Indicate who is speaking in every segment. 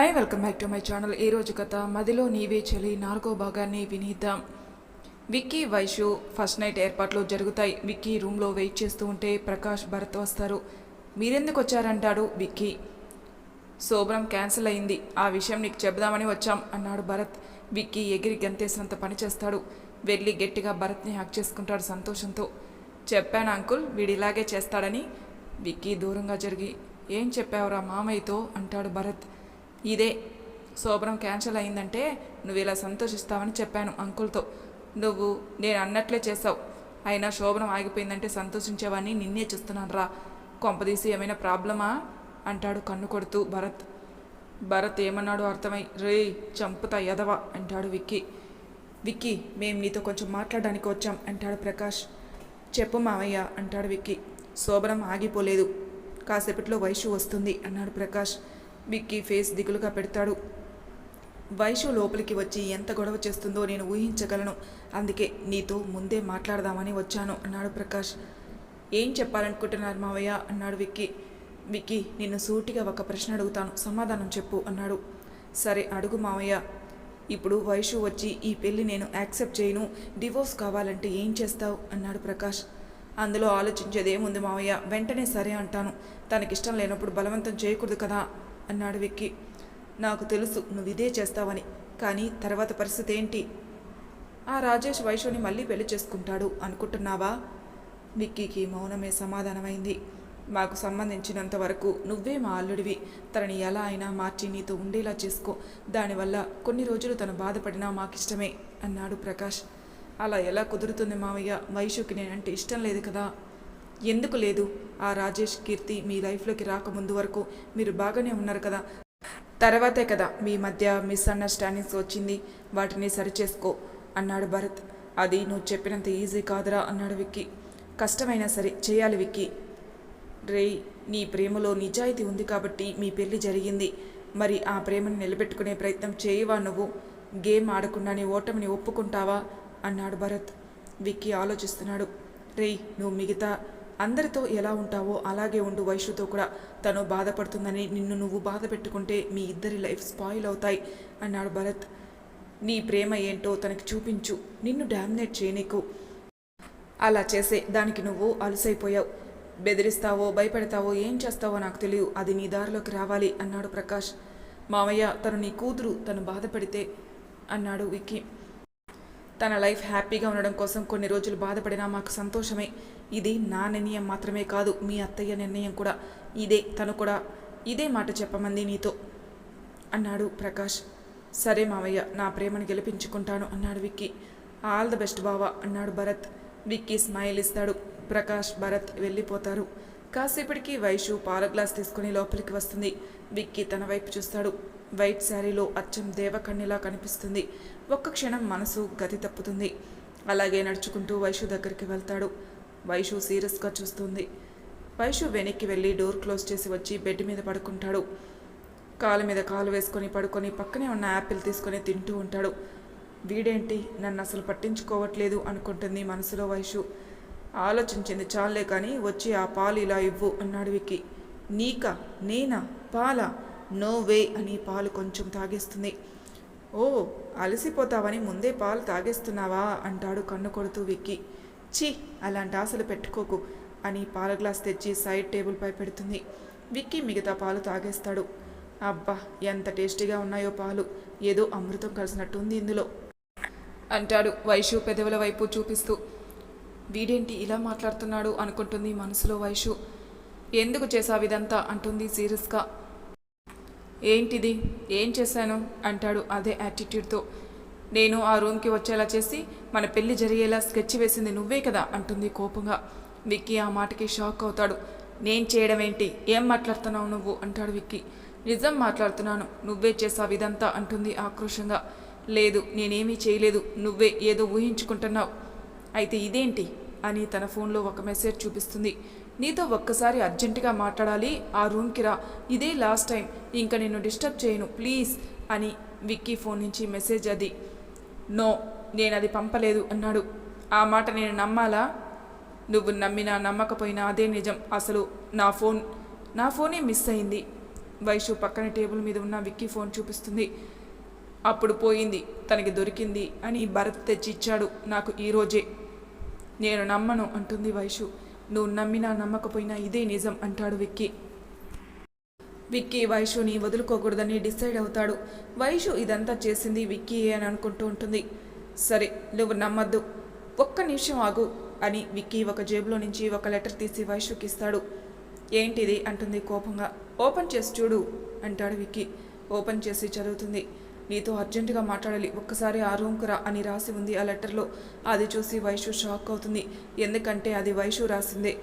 Speaker 1: Hi welcome back to my channel ఈ రోజు కథ మదిలో నీవే చలి నాలుగో భాగాన్ని వినిద్దాం. విక్కీ వైషు ఫస్ట్ నైట్ ఏర్పాట్లు జరుగుతాయి. విక్కీ రూమ్లో వెయిట్ చేస్తూ ఉంటే ప్రకాష్ భరత్ వస్తారు. మీరెందుకు వచ్చారంటాడు విక్కీ? శోభనం క్యాన్సిల్ అయింది. ఆ విషయం నీకు చెబుదామని వచ్చాం అన్నాడు భరత్. విక్కీ ఎగిరి గంతేసినంత పని చేస్తాడు. వెళ్ళి గట్టిగా భరత్ని హక్ చేసుకుంటాడు సంతోషంతో. చెప్పాను అంకుల్ వీడిలాగే చేస్తాడని. విక్కీ దూరంగా జరిగి ఏం చెప్పావురా మామయ్యతో? అంటాడు భరత్. ఇదే శోభనం క్యాన్సిల్ అయిందంటే నువ్వు ఇలా సంతోషిస్తావని చెప్పాను అంకుల్తో. నువ్వు నేను అన్నట్లే చేసావు అయినా శోభనం ఆగిపోయిందంటే సంతోషించేవాడిని నిన్నే చూస్తున్నాను రా. కొంపదీసి ఏమైనా ప్రాబ్లమా? అంటాడు కన్ను కొడుతూ భరత్. భరత్ ఏమన్నాడు అర్థమై రే చంపుతా ఎదవా అంటాడు విక్కీ. విక్కీ మేం నీతో కొంచెం మాట్లాడడానికి వచ్చాం అంటాడు ప్రకాష్. చెప్పు మామయ్య అంటాడు విక్కీ. శోభనం ఆగిపోలేదు. కాసేపట్లో వైషు వస్తుంది అన్నాడు ప్రకాష్. విక్కీ ఫేస్ దిగులుగా పెడతాడు. వైషు లోపలికి వచ్చి ఎంత గొడవ చేస్తుందో నేను ఊహించగలను. అందుకే నీతో ముందే మాట్లాడదామని వచ్చాను అన్నాడు ప్రకాష్. ఏం చెప్పాలనుకుంటున్నారు మావయ్య? అన్నాడు విక్కీ. విక్కీ నిన్ను సూటిగా ఒక ప్రశ్న అడుగుతాను. సమాధానం చెప్పు అన్నాడు. సరే అడుగు మావయ్య. ఇప్పుడు వైషు వచ్చి ఈ పెళ్ళి నేను యాక్సెప్ట్ చేయను. డివోర్స్ కావాలంటే ఏం చేస్తావు? అన్నాడు ప్రకాష్. అందులో ఆలోచించేది ఏముంది మావయ్య? వెంటనే సరే అంటాను. తనకిష్టం లేనప్పుడు బలవంతం చేయకూడదు కదా. అన్నాడు విక్కి. నాకు తెలుసు నువ్వు ఇదే చేస్తావని. కానీ తర్వాత పరిస్థితి ఏంటి? ఆ రాజేష్ వైషుని మళ్ళీ పెళ్ళి చేసుకుంటాడు అనుకుంటున్నావా? విక్కీకి మౌనమే సమాధానమైంది. మాకు సంబంధించినంత వరకు నువ్వే మా అల్లుడివి. తనని ఎలా అయినా మార్చి నీతో ఉండేలా చేసుకో. దానివల్ల కొన్ని రోజులు తను బాధపడినా మాకిష్టమే అన్నాడు ప్రకాష్. అలా ఎలా కుదురుతుంది మావయ్య? వైషుకి నేనంటే ఇష్టం లేదు కదా? ఎందుకు లేదు? ఆ రాజేష్ కీర్తి మీ లైఫ్లోకి రాకముందు వరకు మీరు బాగానే ఉన్నారు కదా? తర్వాతే కదా మీ మధ్య మిస్అండర్స్టాండింగ్స్ వచ్చింది. వాటిని సరిచేసుకో అన్నాడు భరత్. అది నువ్వు చెప్పినంత ఈజీ కాదురా అన్నాడు విక్కీ. కష్టమైనా సరే చేయాలి విక్కీ. రేయ్ నీ ప్రేమలో నిజాయితీ ఉంది కాబట్టి మీ పెళ్ళి జరిగింది. మరి ఆ ప్రేమను నిలబెట్టుకునే ప్రయత్నం చేయవా నువ్వు? గేమ్ ఆడకుండానే ఓటమిని ఒప్పుకుంటావా? అన్నాడు భరత్. విక్కీ ఆలోచిస్తున్నాడు. రేయ్ నువ్వు మిగతా అందరితో ఎలా ఉంటావో అలాగే ఉండు వైషుతో కూడా. తను బాధపడుతుందని నిన్ను నువ్వు బాధ పెట్టుకుంటే మీ ఇద్దరి లైఫ్ స్పాయిల్ అవుతాయి అన్నాడు భరత్. నీ ప్రేమ ఏంటో తనకి చూపించు. నిన్ను డామినేట్ చేయనీకు. అలా చేసే దానికి నువ్వు అలసైపోయావు. బెదిరిస్తావో భయపెడతావో ఏం చేస్తావో నాకు తెలియదు. అది నీ దారిలోకి రావాలి అన్నాడు ప్రకాష్. మామయ్య తను నీ కూతురు తను బాధపడితే అన్నాడు విక్కీ. తన లైఫ్ హ్యాపీగా ఉండడం కోసం కొన్ని రోజులు బాధపడినా మాకు సంతోషమే. ఇది నా నిర్ణయం మాత్రమే కాదు మీ అత్తయ్య నిర్ణయం కూడా. ఇదే తను కూడా. ఇదే మాట చెప్పమంది నీతో. అన్నాడు ప్రకాష్. సరే మావయ్య నా ప్రేమను గెలిపించుకుంటాను అన్నాడు విక్కీ. ఆల్ ద బెస్ట్ బావా అన్నాడు భరత్. విక్కీ స్మైల్ ఇస్తాడు. ప్రకాష్ భరత్ వెళ్ళిపోతారు. కాసేపటికి వైషు పాల గ్లాస్ తీసుకుని లోపలికి వస్తుంది. విక్కీ తన వైపు చూస్తాడు. వైట్ శారీలో అచ్చం దేవకన్యలా కనిపిస్తుంది. ఒక్క క్షణం మనసు గతి తప్పుతుంది. అలాగే నడుచుకుంటూ వైషు దగ్గరికి వెళ్తాడు. వైషు సీరియస్గా చూస్తుంది. వైషు వెనక్కి వెళ్ళి డోర్ క్లోజ్ చేసి వచ్చి బెడ్ మీద పడుకుంటాడు. కాలు మీద కాలు వేసుకొని పడుకొని పక్కనే ఉన్న యాపిల్ తీసుకొని తింటూ ఉంటాడు. వీడేంటి? నన్ను అసలు పట్టించుకోవట్లేదు అనుకుంటుంది మనసులో వైషు. ఆలోచించింది. చాలే కానీ వచ్చి ఆ పాలు ఇలా ఇవ్వు అన్నాడు విక్కి. నీకా నేనా పాలా? నో వే అని పాలు కొంచెం తాగేస్తుంది. ఓ అలసిపోతావని ముందే పాలు తాగేస్తున్నావా? అంటాడు కన్ను కొడుతూ విక్కి. ఛీ అలాంటి ఆశలు పెట్టుకోకు అని పాల గ్లాస్ తెచ్చి సైడ్ టేబుల్పై పెడుతుంది. విక్కీ మిగతా పాలు తాగేస్తాడు. అబ్బా ఎంత టేస్టీగా ఉన్నాయో పాలు. ఏదో అమృతం కలిసినట్టుంది ఇందులో అంటాడు వైషు పెదవుల వైపు చూపిస్తూ. వీడేంటి ఇలా మాట్లాడుతున్నాడు అనుకుంటుంది మనసులో వైషు. ఎందుకు చేసావు ఇదంతా? అంటుంది సీరియస్గా. ఏంటిది? ఏం చేశాను? అంటాడు అదే యాటిట్యూడ్తో నేను ఆ రూమ్కి వచ్చేలా చేసి మన పెళ్ళి జరిగేలా స్కెచ్ వేసింది నువ్వే కదా? అంటుంది కోపంగా. విక్కీ ఆ మాటకి షాక్ అవుతాడు. నేను చేయడం ఏంటి? ఏం మాట్లాడుతున్నావు నువ్వు? అంటాడు విక్కీ. నిజం మాట్లాడుతున్నాను. నువ్వే చేసావు ఇదంతా? అంటుంది ఆక్రోషంగా లేదు నేనేమీ చేయలేదు. నువ్వే ఏదో ఊహించుకుంటున్నావు. అయితే ఇదేంటి? అని తన ఫోన్లో ఒక మెసేజ్ చూపిస్తుంది. నీతో ఒక్కసారి అర్జెంటుగా మాట్లాడాలి. ఆ రూమ్కి రా. ఇదే లాస్ట్ టైం. ఇంకా నిన్ను డిస్టర్బ్ చేయను. ప్లీజ్ అని విక్కీ ఫోన్ నుంచి మెసేజ్ అది. నో నేను అది పంపలేదు అన్నాడు. ఆ మాట నేను నమ్మాలా? నువ్వు నమ్మినా నమ్మకపోయినా అదే నిజం. అసలు నా ఫోన్ నా ఫోనే మిస్ అయింది. వైషు పక్కన టేబుల్ మీద ఉన్న విక్కీ ఫోన్ చూపిస్తుంది. అప్పుడు పోయింది. తనకి దొరికింది అని భరత్ తెచ్చి ఇచ్చాడు నాకు ఈరోజే నేను నమ్మను అంటుంది వైషు. నువ్వు నమ్మినా నమ్మకపోయినా ఇదే నిజం అంటాడు విక్కీ. విక్కీ వైషుని వదులుకోకూడదని డిసైడ్ అవుతాడు. వైషు ఇదంతా చేసింది విక్కీ అని అనుకుంటూ ఉంటుంది. సరే నువ్వు నమ్మద్దు. ఒక్క నిమిషం ఆగు అని విక్కీ ఒక జేబులో నుంచి ఒక లెటర్ తీసి వైషుకి ఇస్తాడు. ఏంటిది? అంటుంది కోపంగా. ఓపెన్ చేసి చూడు అంటాడు విక్కీ. ఓపెన్ చేసి చదువుతుంది. నీతో అర్జెంటుగా మాట్లాడాలి. ఒక్కసారి ఆ రూమ్కు రా అని రాసి ఉంది ఆ లెటర్లో. అది చూసి వైషు షాక్ అవుతుంది. ఎందుకంటే అది వైషు రాసిందే.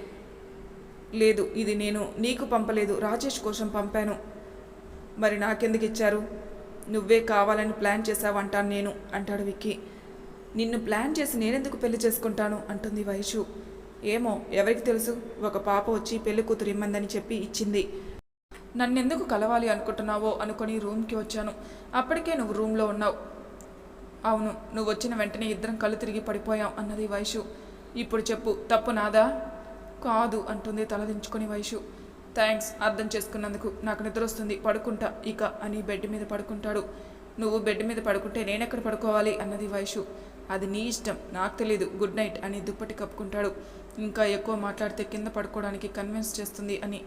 Speaker 1: లేదు ఇది నేను నీకు పంపలేదు. రాజేష్ కోసం పంపాను. మరి నాకెందుకు ఇచ్చారు? నువ్వే కావాలని ప్లాన్ చేసావంటాను నేను అంటాడు విక్కీ. నిన్ను ప్లాన్ చేసి నేనెందుకు పెళ్ళి చేసుకుంటాను? అంటుంది వైషు. ఏమో ఎవరికి తెలుసు? ఒక పాప వచ్చి పెళ్ళి కూతురు ఇమ్మందని చెప్పి ఇచ్చింది. నన్నెందుకు కలవాలి అనుకుంటున్నావో అనుకొని రూమ్కి వచ్చాను. అప్పటికే నువ్వు రూమ్లో ఉన్నావు. అవును నువ్వు వచ్చిన వెంటనే ఇద్దరం కళ్ళు తిరిగి పడిపోయాం అన్నది వైషు. ఇప్పుడు చెప్పు తప్పు నాదా? కాదు అంటుంది తలదించుకొని వైషు. థ్యాంక్స్ అర్థం చేసుకున్నందుకు నాకు నిద్ర వస్తుంది పడుకుంటా ఇక అని బెడ్ మీద పడుకుంటాడు. నువ్వు బెడ్ మీద పడుకుంటే నేనెక్కడ పడుకోవాలి? అన్నది వైషు. అది నీ ఇష్టం నాకు తెలీదు గుడ్ నైట్ అని దుప్పటి కప్పుకుంటాడు. ఇంకా ఎక్కువ మాట్లాడితే కింద పడుకోవడానికి కన్విన్స్ చేస్తుంది అని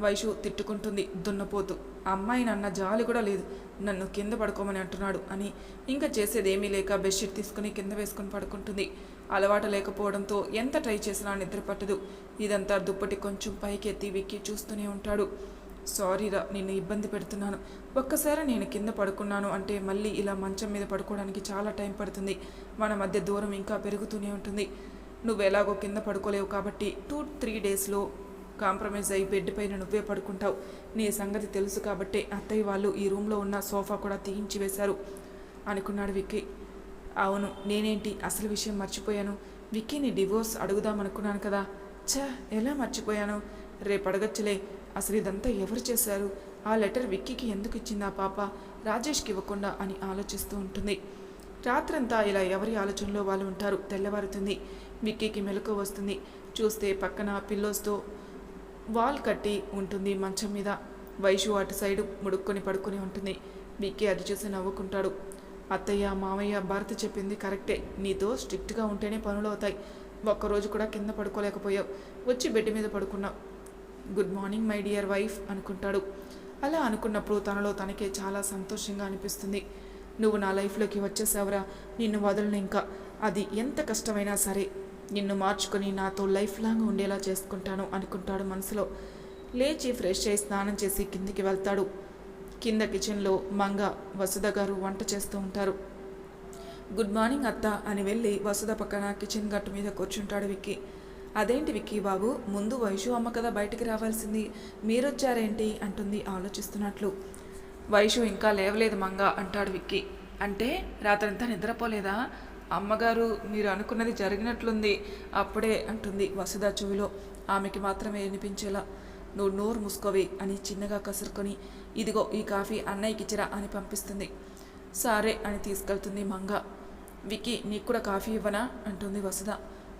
Speaker 1: వైషు తిట్టుకుంటుంది దున్నపోతు. అమ్మాయి నన్న జాలి కూడా లేదు. నన్ను కింద పడుకోమని అంటున్నాడు అని ఇంకా చేసేదేమీ లేక బెడ్షీట్ తీసుకుని కింద వేసుకుని పడుకుంటుంది. అలవాటు లేకపోవడంతో ఎంత ట్రై చేసినా నిద్ర పట్టదు. ఇదంతా దుప్పటి కొంచెం పైకెత్తి విక్కి చూస్తూనే ఉంటాడు. సారీరా నిన్ను ఇబ్బంది పెడుతున్నాను. ఒక్కసారి నేను కింద పడుకున్నాను అంటే మళ్ళీ ఇలా మంచం మీద పడుకోవడానికి చాలా టైం పడుతుంది. మన మధ్య దూరం ఇంకా పెరుగుతూనే ఉంటుంది. నువ్వు ఎలాగో కింద పడుకోలేవు కాబట్టి టూ త్రీ డేస్లో కాంప్రమైజ్ అయ్యి బెడ్ పైన నువ్వే పడుకుంటావు. నీ సంగతి తెలుసు కాబట్టే అత్తయ్య వాళ్ళు ఈ రూమ్లో ఉన్న సోఫా కూడా తీయించి వేశారు. అనుకున్నాడు విక్కీ. అవును నేనేంటి? అసలు విషయం మర్చిపోయాను. విక్కీని డివోర్స్ అడుగుదామనుకున్నాను కదా. ఛా ఎలా మర్చిపోయాను? రేపు అడగచ్చులే. అసలు ఇదంతా ఎవరు చేశారు? ఆ లెటర్ విక్కీకి ఎందుకు ఇచ్చింది ఆ పాప? రాజేష్కి ఇవ్వకుండా అని ఆలోచిస్తూ ఉంటుంది. రాత్రంతా ఇలా ఎవరి ఆలోచనలో వాళ్ళు ఉంటారు తెల్లవారుతుంది. విక్కీకి మెలకు వస్తుంది. చూస్తే పక్కన పిల్లోస్తో వాల్ కట్టి ఉంటుంది మంచం మీద. వైషు అటు సైడు ముడుక్కొని పడుకొని ఉంటుంది. విక్కీ అది చూసి నవ్వుకుంటాడు. అత్తయ్య మామయ్య భారతి చెప్పింది కరెక్టే. నీతో స్ట్రిక్ట్గా ఉంటేనే పనులు అవుతాయి ఒక్కరోజు కూడా కింద పడుకోలేకపోయావు. వచ్చి బెడ్ మీద పడుకున్నావు. Good morning my dear wife అనుకుంటాడు. అలా అనుకున్నప్పుడు తనలో తనకే చాలా సంతోషంగా అనిపిస్తుంది. నువ్వు నా లైఫ్లోకి వచ్చేసావురా. నిన్ను వదలను ఇంకా. అది ఎంత కష్టమైనా సరే నిన్ను మార్చుకొని నాతో లైఫ్ లాంగ్ ఉండేలా చేసుకుంటాను అనుకుంటాడు మనసులో. లేచి ఫ్రెష్ అయి స్నానం చేసి కిందికి వెళ్తాడు. కింద కిచెన్లో మంగ వసుధ గారు వంట చేస్తూ ఉంటారు. గుడ్ మార్నింగ్ అత్త అని వెళ్ళి వసుధ పక్కన కిచెన్ గట్టు మీద కూర్చుంటాడు విక్కీ. అదేంటి విక్కీ బాబు ముందు వైషు అమ్మ కదా బయటికి రావాల్సింది మీరొచ్చారేంటి? అంటుంది ఆలోచిస్తున్నట్లు. వైషు ఇంకా లేవలేదు మంగ అంటాడు విక్కీ. అంటే రాత్రంతా నిద్రపోలేదా? అమ్మగారు మీరు అనుకున్నది జరిగినట్లుంది. అప్పుడే అంటుంది వసుధ చెవిలో. ఆమెకి మాత్రమే వినిపించేలా. నువ్వు నోరు మూసుకోవి అని చిన్నగా కసురుకొని ఇదిగో ఈ కాఫీ అన్నయ్యకిచ్చిరా అని పంపిస్తుంది. సరే అని తీసుకెళ్తుంది మంగ. వికి నీకు కూడా కాఫీ ఇవ్వనా? అంటుంది వసుధ.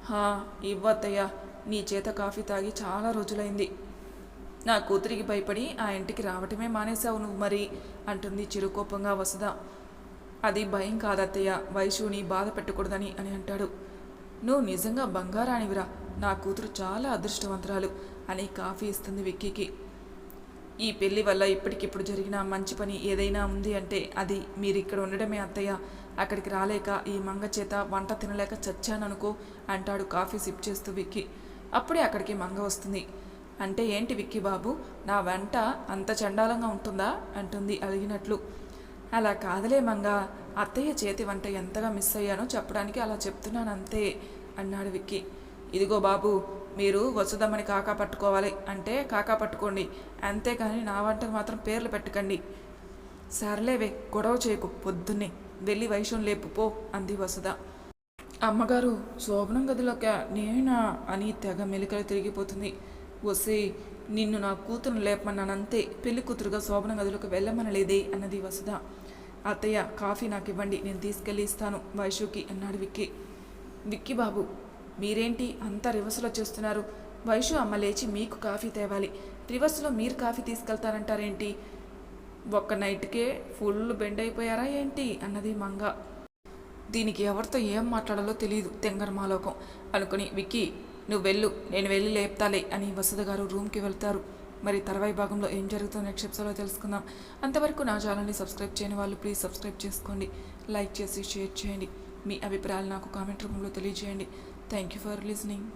Speaker 1: హా ఇవ్వద్దయ్యా. నీ చేత కాఫీ తాగి చాలా రోజులైంది. నా కూతురికి భయపడి ఆ ఇంటికి రావటమే మానేశావు నువ్వు మరి అంటుంది చిరుకోపంగా వసుధ. అది భయం కాదత్తయ్య వైశుని బాధ పెట్టకూడదని అని అంటాడు. నువ్వు నిజంగా బంగారానివిరా నా కూతురు చాలా అదృష్టవంతురాలు అని కాఫీ ఇస్తుంది విక్కీకి. ఈ పెళ్ళి వల్ల ఇప్పటికిప్పుడు జరిగిన మంచి పని ఏదైనా ఉంది అంటే అది మీరు ఇక్కడ ఉండడమే అత్తయ్య. అక్కడికి రాలేక ఈ మంగ చేత వంట తినలేక చచ్చాననుకో అంటాడు కాఫీ సిప్ చేస్తూ విక్కీ. అప్పుడే అక్కడికి మంగ వస్తుంది. అంటే ఏంటి విక్కీ బాబు నా వంట అంత చండాలంగా ఉంటుందా? అంటుంది అడిగినట్లు అలా కాదులే మంగ. అత్తయ్య చేతి వంట ఎంతగా మిస్ అయ్యానో చెప్పడానికి అలా చెప్తున్నాను అంతే అన్నాడు విక్కీ. ఇదిగో బాబు మీరు వసుదమ్మని కాకా పట్టుకోవాలి అంటే కాకా పట్టుకోండి. అంతేకాని నా వంటకు మాత్రం పేర్లు పెట్టకండి. సర్లేవే గొడవ చేయకు పొద్దున్నే. వెళ్ళి వైషం లేపు పో అంది వసుద. అమ్మగారు శోభనం గదిలోకి నేనా? అని తెగ మెలికలు తిరిగిపోతుంది. వసే నిన్ను నా కూతురు లేపమన్నానంతే పెళ్ళి కూతురుగా శోభన గదిలోకి వెళ్ళమనలేదే అన్నది వసుధ. అత్తయ్య కాఫీ నాకు ఇవ్వండి నేను తీసుకెళ్ళి ఇస్తాను వైషుకి అన్నాడు విక్కీ. విక్కీ బాబు మీరేంటి అంత రివర్స్లో చేస్తున్నారు? వైషు అమ్మ లేచి మీకు కాఫీ తేవాలి. రివర్స్లో మీరు కాఫీ తీసుకెళ్తారంటారేంటి? ఒక్క నైట్కే ఫుల్ బెండ్ అయిపోయారా ఏంటి? అన్నది మంగ. దీనికి ఎవరితో ఏం మాట్లాడాలో తెలియదు తెంగరమాలోకం అనుకుని విక్కీ నువ్వు వెళ్ళు నేను వెళ్ళి లేపుతాలే అని వసుధ గారు రూమ్కి వెళ్తారు. మరి తర్వాయి భాగంలో ఏం జరుగుతుందో నెక్స్ట్ ఎపిసోడ్లో తెలుసుకుందాం. అంతవరకు నా ఛానల్ని సబ్స్క్రైబ్ చేయని వాళ్ళు ప్లీజ్ సబ్స్క్రైబ్ చేసుకోండి. లైక్ చేసి షేర్ చేయండి. మీ అభిప్రాయాలు నాకు కామెంట్ రూపంలో తెలియజేయండి. Thank you for listening